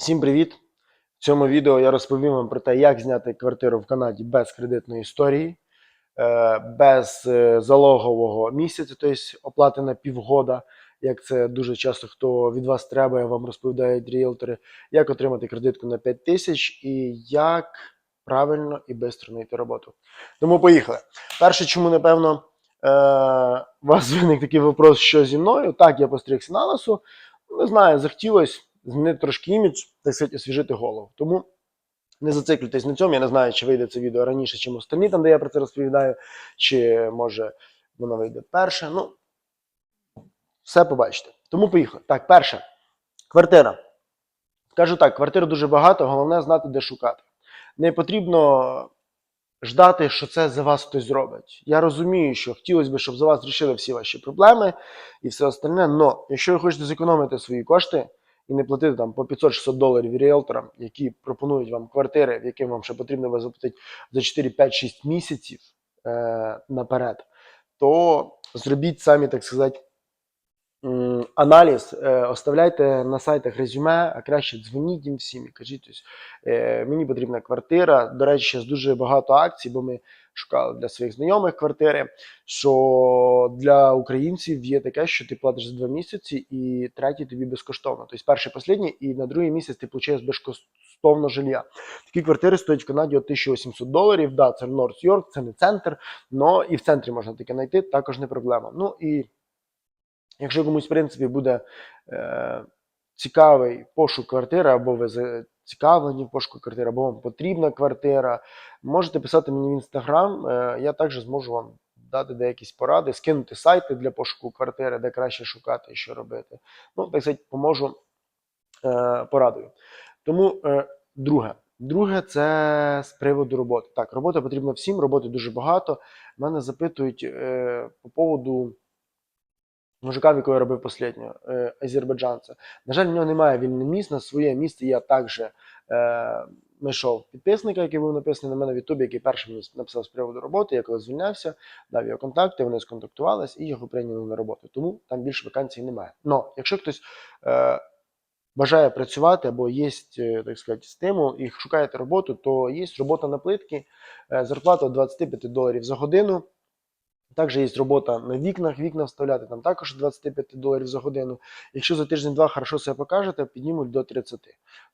Всім привіт! В цьому відео я розповім вам про те, як зняти квартиру в Канаді без кредитної історії, е, без е, залогового місяця, тобто оплати на півгода, як це дуже часто хто від вас треба, вам розповідають ріелтори, як отримати кредитку на 5 тисяч і як правильно і швидко знайти роботу. Тому поїхали. Перше, чому, напевно, е, у вас виник такий вопрос, що зі мною. Так, я постригся на лису, не знаю, захотілося змінити трошки імідж, так сказати, освіжити голову. Тому не зациклюйтесь на цьому. Я не знаю, чи вийде це відео раніше, ніж остальні, там, де я про це розповідаю, чи може воно вийде перше. Ну, все побачите. Тому поїхали. Так, перше. Квартира. Кажу так, квартир дуже багато, головне знати, де шукати. Не потрібно ждати, що це за вас хтось зробить. Я розумію, що хотілося б, щоб за вас рішили всі ваші проблеми і все остальне. але якщо ви хочете зекономити свої кошти і не платити там по 500-600 доларів ріелторам, які пропонують вам квартири, в яким вам ще потрібно заплатити за 4, 5, 6 місяців е, наперед, то зробіть самі, так сказати, аналіз, е, оставляйте на сайтах резюме, а краще дзвоніть їм всім і кажіть, ось, е, мені потрібна квартира. До речі, зараз дуже багато акцій, бо ми шукали для своїх знайомих квартири. Що для українців є таке, що ти платиш за два місяці, і третій тобі безкоштовно. Тобто перший, останній, і на другий місяць ти получаєш безкоштовно жилья. Такі квартири стоять в Канаді от 1800 доларів. Да, це Норс Йорк, це не центр, але і в центрі можна таке знайти, також не проблема. Ну і якщо комусь, в принципі, буде е, цікавий пошук квартири, або ви зацікавлені в пошуку квартири, або вам потрібна квартира, можете писати мені в інстаграм. Е, я також зможу вам дати деякі поради, скинути сайти для пошуку квартири, де краще шукати і що робити. Ну, так сказати, поможу е, порадою. Тому, е, друге. Друге, це з приводу роботи. Так, робота потрібна всім, роботи дуже багато. Мене запитують е, по поводу мужика, якого я робив останнього, е, азербайджанця. На жаль, в нього немає вільного місць. На своє місце я також е, знайшов підписника, який був написаний на мене в Ютубі, який перший мені написав з приводу роботи. Я коли звільнявся, дав його контакти, вони сконтактувались і його прийняли на роботу. Тому там більше вакансій немає. Но якщо хтось е, бажає працювати або є, е, так сказати, стимул і шукаєте роботу, то є робота на плитки, е, зарплата 25 доларів за годину. Також є робота на вікнах, вікна вставляти, там також 25 доларів за годину. Якщо за тиждень-два хорошо себе покажете, піднімуть до 30.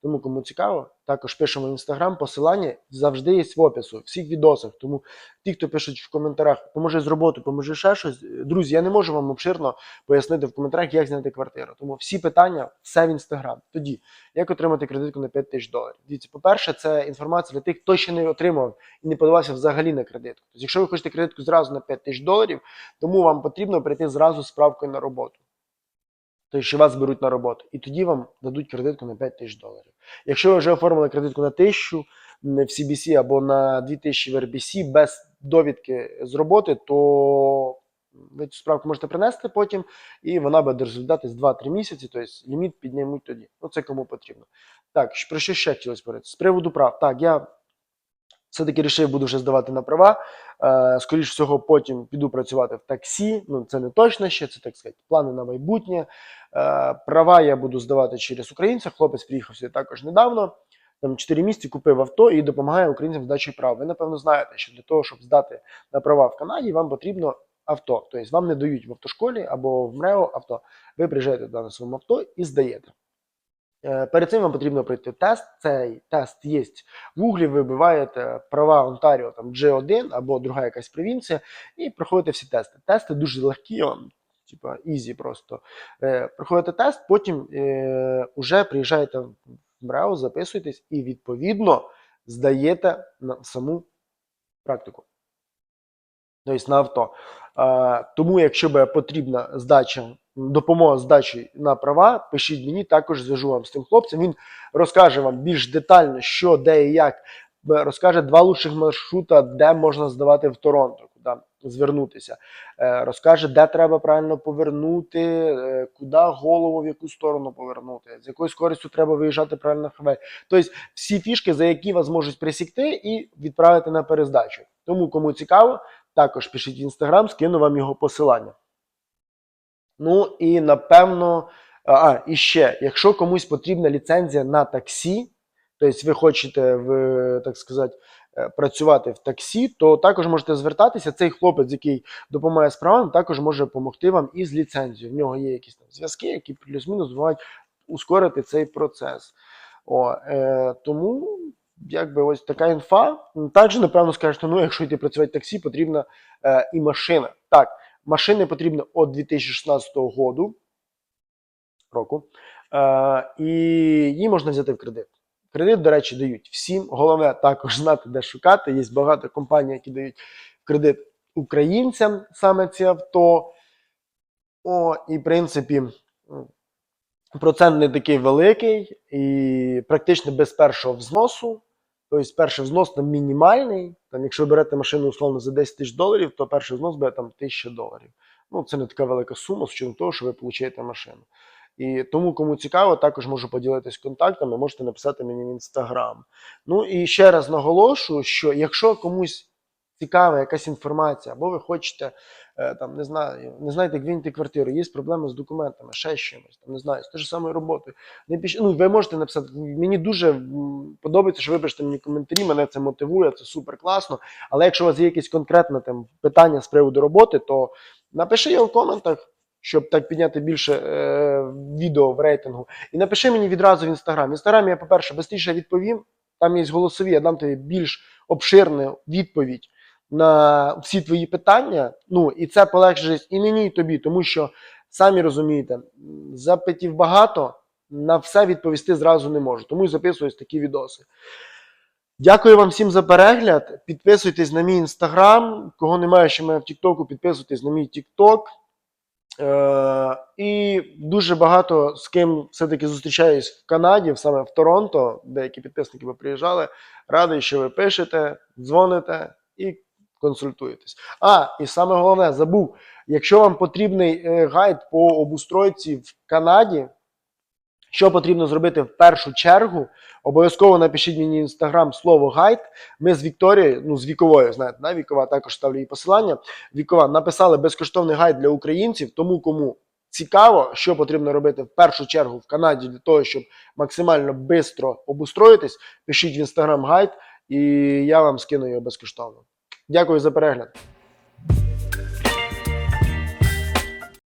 Тому кому цікаво, також пишемо в інстаграм, посилання завжди є в опису, всіх відосах. Тому ті, хто пишуть в коментарях, поможи з роботою, поможи ще щось. Друзі, я не можу вам обширно пояснити в коментарях, як зняти квартиру. Тому всі питання, все в інстаграм. Тоді, як отримати кредитку на 5 тисяч доларів. Дивіться, по-перше, це інформація для тих, хто ще не отримав і не подавався взагалі на кредитку. Тобто, якщо ви хочете кредитку зразу на 5 тисяч доларів, тому вам потрібно прийти зразу з справкою на роботу. Тобто, що вас беруть на роботу, і тоді вам дадуть кредитку на 5 тисяч доларів. Якщо ви вже оформили кредитку на 1000 в CBC або на 2000 в RBC без довідки з роботи, то ви цю справку можете принести потім, і вона буде розглядатись 2-3 місяці, тобто ліміт піднімуть тоді. Ну, це кому потрібно. Так, про що ще хотілося говорити? З приводу прав. Так, я все-таки вирішив, буду вже здавати на права. Е, Скоріше всього, потім піду працювати в таксі. Ну, це не точно ще, це так сказати, плани на майбутнє. Е, Права я буду здавати через українця. Хлопець приїхав сюди також недавно. Там 4 місяці купив авто і допомагає українцям з здачею прав. Ви, напевно, знаєте, що для того, щоб здати на права в Канаді, вам потрібно авто. Тобто вам не дають в автошколі або в МРЕО авто. Ви приїжджаєте на своєму авто і здаєте. Е, Перед цим вам потрібно пройти тест. Цей тест є в гуглі. Ви вбиваєте права Онтаріо, там G1 або друга якась провінція, і проходите всі тести. Тести дуже легкі, типа ізі просто. Е, Проходите тест, потім е, вже приїжджаєте в МРЕО, записуєтесь і відповідно здаєте на саму практику. Тобто на авто. Тому, якщо би потрібна здача, допомога здачі на права, пишіть мені, також зв'яжу вам з тим хлопцем. Він розкаже вам більш детально, що, де і як. Розкаже два лучших маршрута, де можна здавати в Торонто, куди звернутися. Е, Розкаже, де треба правильно повернути, е, куди голову, в яку сторону повернути, з якою скорістю треба виїжджати правильно хавей. Тобто всі фішки, за які вас можуть присікти і відправити на перездачу. Тому, кому цікаво, також пишіть в інстаграм, скину вам його посилання. Ну і напевно, А, і ще, якщо комусь потрібна ліцензія на таксі, тобто ви хочете в, так сказати, е, працювати в таксі, то також можете звертатися. Цей хлопець, який допомагає справам, також може допомогти вам із ліцензією. В нього є якісь там зв'язки, які плюс-мінус мають ускорити цей процес. О, е, тому якби ось така інфа. Також, напевно, скажете, ну, якщо йти працювати в таксі, потрібна е, і машина. Так, машини потрібно від 2016 року, року е, і її можна взяти в кредит. Кредит, до речі, дають всім. Головне також знати, де шукати. Є багато компаній, які дають кредит українцям саме ці авто. О, і в принципі, процент не такий великий, і практично без першого взносу. Тобто перший взнос там мінімальний. Там, якщо ви берете машину условно за 10 тисяч доларів, то перший взнос буде там 1000 доларів. Ну, це не така велика сума, з учетом того, що ви получаєте машину. І тому, кому цікаво, також можу поділитись контактами, можете написати мені в інстаграм. Ну і ще раз наголошую, що якщо комусь цікава якась інформація, або ви хочете там не знаю, не знаєте, як винайти квартиру, є проблеми з документами, ще з чимось, там не знаю, з тією ж самою роботою. Не піш... ну, ви можете написати. Мені дуже подобається, що ви пишете мені коментарі, мене це мотивує, це супер класно. Але якщо у вас є якісь конкретне там питання з приводу роботи, то напиши його в коментах. Щоб так підняти більше е, відео в рейтингу. І напиши мені відразу в інстаграм. В інстаграмі я, по-перше, швидше відповім. Там є голосові, я дам тобі більш обширну відповідь на всі твої питання. Ну і це полегшить і мені, і тобі, тому що самі розумієте, запитів багато, на все відповісти зразу не можу. Тому і записуюсь такі відоси. Дякую вам всім за перегляд. Підписуйтесь на мій інстаграм. Кого немає ще мене в Тіктоку, підписуйтесь на мій Тікток. Е, і дуже багато з ким все-таки зустрічаюсь в Канаді, саме в Торонто. Деякі підписники ви приїжджали. Радий, що ви пишете, дзвоните і консультуєтесь. А, і саме головне, забув, якщо вам потрібний е, гайд по обустройці в Канаді, що потрібно зробити в першу чергу, обов'язково напишіть мені інстаграм слово гайд. Ми з Вікторією, ну з віковою, знаєте, да, вікова також ставлю її посилання. Вікова написали безкоштовний гайд для українців, тому кому цікаво, що потрібно робити в першу чергу в Канаді для того, щоб максимально швидко обустроїтись, пишіть в інстаграм гайд, і я вам скину його безкоштовно. Дякую за перегляд.